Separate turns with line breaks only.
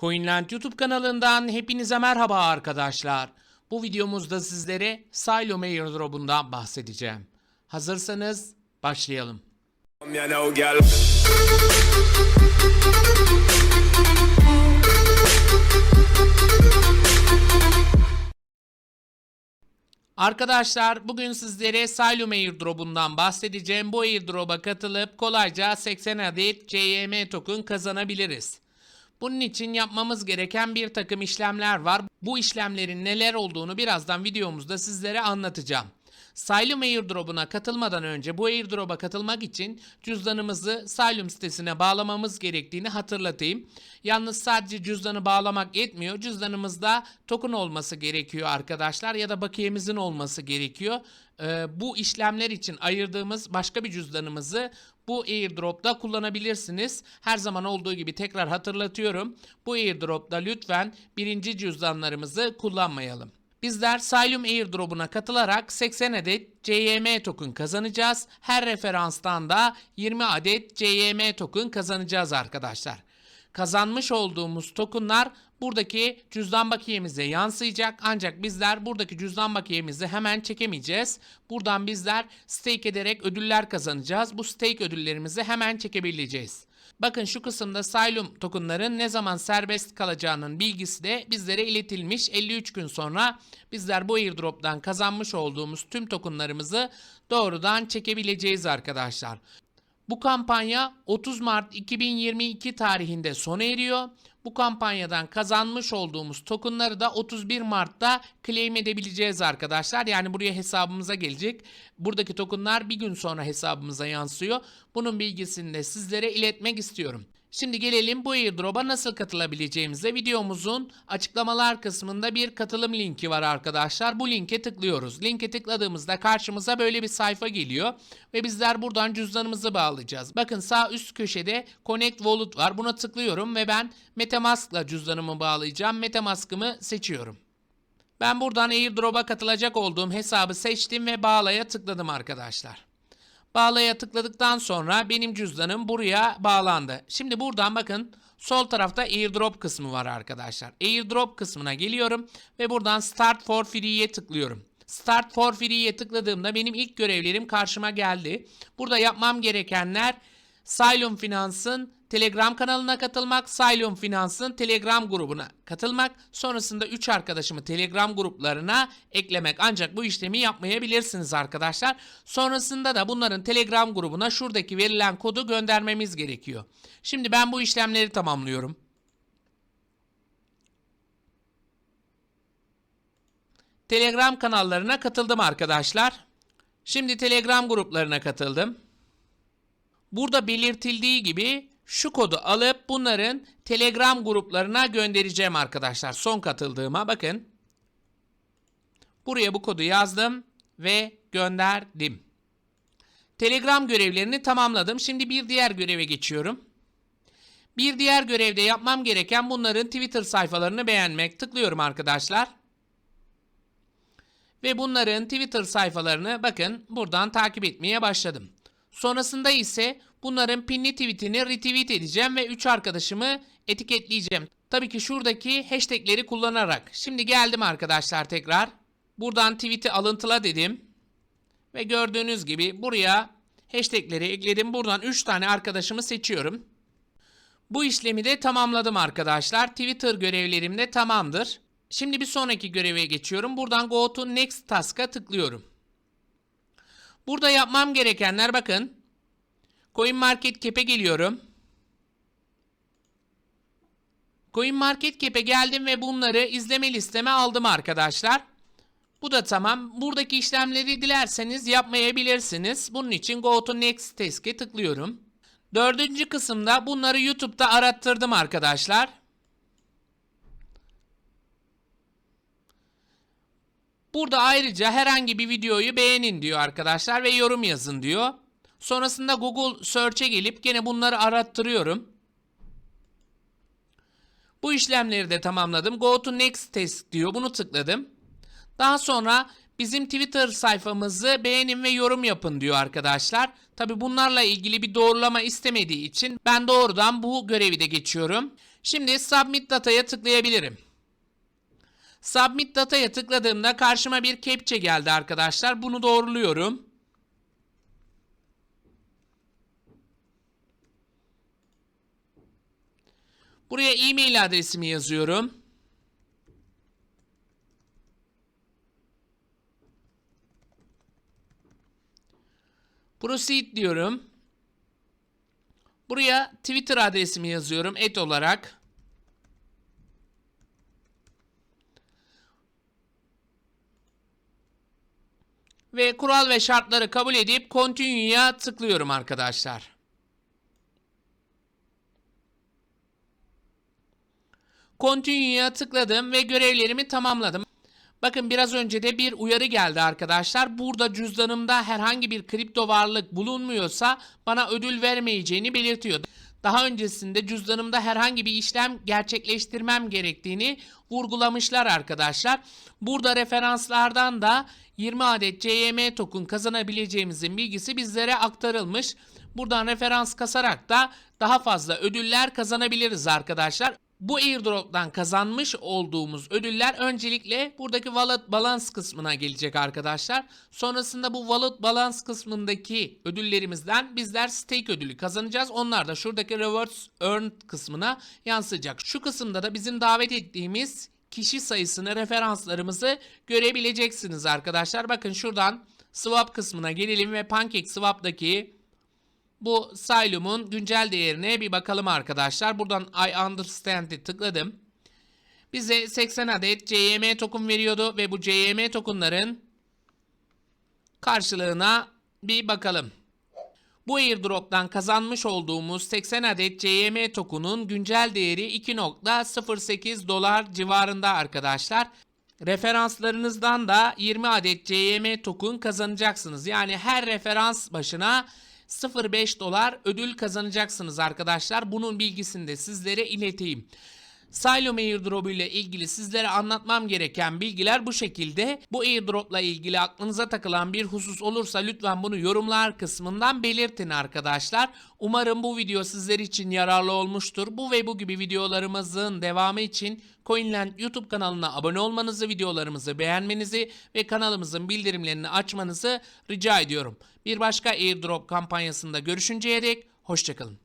Coinland YouTube kanalından hepinize merhaba arkadaşlar. Bu videomuzda sizlere Silo airdrop'undan bahsedeceğim. Hazırsanız başlayalım. Arkadaşlar bugün sizlere Silo airdrop'undan bahsedeceğim. Bu airdrop'a katılıp kolayca 80 adet CYM token kazanabiliriz. Bunun için yapmamız gereken bir takım işlemler var. Bu işlemlerin neler olduğunu birazdan videomuzda sizlere anlatacağım. Sylum airdrop'una katılmadan önce bu airdrop'a katılmak için cüzdanımızı Sylum sitesine bağlamamız gerektiğini hatırlatayım. Yalnız sadece cüzdanı bağlamak yetmiyor. Cüzdanımızda token olması gerekiyor arkadaşlar ya da bakiyemizin olması gerekiyor. Ee, bu işlemler için ayırdığımız başka bir cüzdanımızı bu airdrop'ta kullanabilirsiniz. Her zaman olduğu gibi tekrar hatırlatıyorum. Bu airdrop'ta lütfen birinci cüzdanlarımızı kullanmayalım. Bizler Sylum airdrop'una katılarak 80 adet CYM token kazanacağız. Her referanstan da 20 adet CYM token kazanacağız arkadaşlar. Kazanmış olduğumuz tokenlar buradaki cüzdan bakiyemize yansıyacak. Ancak bizler buradaki cüzdan bakiyemizi hemen çekemeyeceğiz. Buradan bizler stake ederek ödüller kazanacağız. Bu stake ödüllerimizi hemen çekebileceğiz. Bakın şu kısımda Sylum tokenların ne zaman serbest kalacağının bilgisi de bizlere iletilmiş. 53 gün sonra bizler bu airdrop'tan kazanmış olduğumuz tüm tokenlarımızı doğrudan çekebileceğiz arkadaşlar. Bu kampanya 30 Mart 2022 tarihinde sona eriyor. Bu kampanyadan kazanmış olduğumuz tokenları da 31 Mart'ta claim edebileceğiz arkadaşlar. Yani buraya hesabımıza gelecek. Buradaki tokenlar bir gün sonra hesabımıza yansıyor. Bunun bilgisini de sizlere iletmek istiyorum. Şimdi gelelim bu airdrop'a nasıl katılabileceğimize. Videomuzun açıklamalar kısmında bir katılım linki var arkadaşlar. Bu linke tıklıyoruz. Linke tıkladığımızda karşımıza böyle bir sayfa geliyor. Ve bizler buradan cüzdanımızı bağlayacağız. Bakın sağ üst köşede Connect Wallet var. Buna tıklıyorum ve ben Metamask'la cüzdanımı bağlayacağım. Metamask'ımı seçiyorum. Ben buradan airdrop'a katılacak olduğum hesabı seçtim ve bağlaya tıkladım arkadaşlar. Bağlaya tıkladıktan sonra benim cüzdanım buraya bağlandı. Şimdi buradan bakın sol tarafta airdrop kısmı var arkadaşlar. Airdrop kısmına geliyorum ve buradan Start for Free'ye tıklıyorum. Start for Free'ye tıkladığımda benim ilk görevlerim karşıma geldi. Burada yapmam gerekenler Sylum Finans'ın Telegram kanalına katılmak, Sylum Finans'ın Telegram grubuna katılmak, sonrasında 3 arkadaşımı Telegram gruplarına eklemek. Ancak bu işlemi yapmayabilirsiniz arkadaşlar. Sonrasında da bunların Telegram grubuna şuradaki verilen kodu göndermemiz gerekiyor. Şimdi ben bu işlemleri tamamlıyorum. Telegram kanallarına katıldım arkadaşlar. Şimdi Telegram gruplarına katıldım. Burada belirtildiği gibi şu kodu alıp bunların Telegram gruplarına göndereceğim arkadaşlar. Son katıldığıma bakın. Buraya bu kodu yazdım ve gönderdim. Telegram görevlerini tamamladım. Şimdi bir diğer göreve geçiyorum. Bir diğer görevde yapmam gereken bunların Twitter sayfalarını beğenmek. Tıklıyorum arkadaşlar. Ve bunların Twitter sayfalarını bakın buradan takip etmeye başladım. Sonrasında ise bunların pinli tweetini retweet edeceğim ve 3 arkadaşımı etiketleyeceğim. Tabii ki şuradaki hashtagleri kullanarak. Şimdi geldim arkadaşlar tekrar. Buradan tweet'i alıntıla dedim. Ve gördüğünüz gibi buraya hashtagleri ekledim. Buradan 3 tane arkadaşımı seçiyorum. Bu işlemi de tamamladım arkadaşlar. Twitter görevlerim de tamamdır. Şimdi bir sonraki göreve geçiyorum. Buradan Go to Next Task'a tıklıyorum. Burada yapmam gerekenler bakın. Coin Market Cap'e geliyorum. Coin Market Cap'e geldim ve bunları izleme listeme aldım arkadaşlar. Bu da tamam. Buradaki işlemleri dilerseniz yapmayabilirsiniz. Bunun için Go to Next Task'e tıklıyorum. Dördüncü kısımda bunları YouTube'da arattırdım arkadaşlar. Burada ayrıca herhangi bir videoyu beğenin diyor arkadaşlar ve yorum yazın diyor. Sonrasında Google Search'e gelip gene bunları arattırıyorum. Bu işlemleri de tamamladım. Go to next test diyor. Bunu tıkladım. Daha sonra bizim Twitter sayfamızı beğenin ve yorum yapın diyor arkadaşlar. Tabi bunlarla ilgili bir doğrulama istemediği için ben doğrudan bu görevi de geçiyorum. Şimdi Submit Data'ya tıklayabilirim. Submit Data'ya tıkladığımda karşıma bir kepçe geldi arkadaşlar. Bunu doğruluyorum. Buraya e-mail adresimi yazıyorum. Proceed diyorum. Buraya Twitter adresimi yazıyorum et olarak. Ve kural ve şartları kabul edip Continue'ya tıklıyorum arkadaşlar. Continue'ya tıkladım ve görevlerimi tamamladım. Bakın biraz önce de bir uyarı geldi arkadaşlar. Burada cüzdanımda herhangi bir kripto varlık bulunmuyorsa bana ödül vermeyeceğini belirtiyor. Daha öncesinde cüzdanımda herhangi bir işlem gerçekleştirmem gerektiğini vurgulamışlar arkadaşlar. Burada referanslardan da 20 adet CYM token kazanabileceğimizin bilgisi bizlere aktarılmış. Buradan referans kasarak da daha fazla ödüller kazanabiliriz arkadaşlar. Bu airdrop'tan kazanmış olduğumuz ödüller öncelikle buradaki wallet balance kısmına gelecek arkadaşlar. Sonrasında bu wallet balance kısmındaki ödüllerimizden bizler stake ödülü kazanacağız. Onlar da şuradaki rewards earned kısmına yansıyacak. Şu kısımda da bizim davet ettiğimiz kişi sayısını, referanslarımızı görebileceksiniz arkadaşlar. Bakın şuradan swap kısmına gelelim ve PancakeSwap'daki bu Silum'un güncel değerine bir bakalım arkadaşlar. Buradan I understand'i tıkladım. Bize 80 adet CYM token veriyordu ve bu CYM tokenların karşılığına bir bakalım. Bu airdrop'tan kazanmış olduğumuz 80 adet CYM token'un güncel değeri 2.08 dolar civarında arkadaşlar. Referanslarınızdan da 20 adet CYM token kazanacaksınız. Yani her referans başına 0.5 dolar ödül kazanacaksınız arkadaşlar. Bunun bilgisini de sizlere ileteyim. Silo airdrop ile ilgili sizlere anlatmam gereken bilgiler bu şekilde. Bu airdrop ile ilgili aklınıza takılan bir husus olursa lütfen bunu yorumlar kısmından belirtin arkadaşlar. Umarım bu video sizler için yararlı olmuştur. Bu ve bu gibi videolarımızın devamı için Coinland YouTube kanalına abone olmanızı, videolarımızı beğenmenizi ve kanalımızın bildirimlerini açmanızı rica ediyorum. Bir başka airdrop kampanyasında görüşünceye dek hoşçakalın.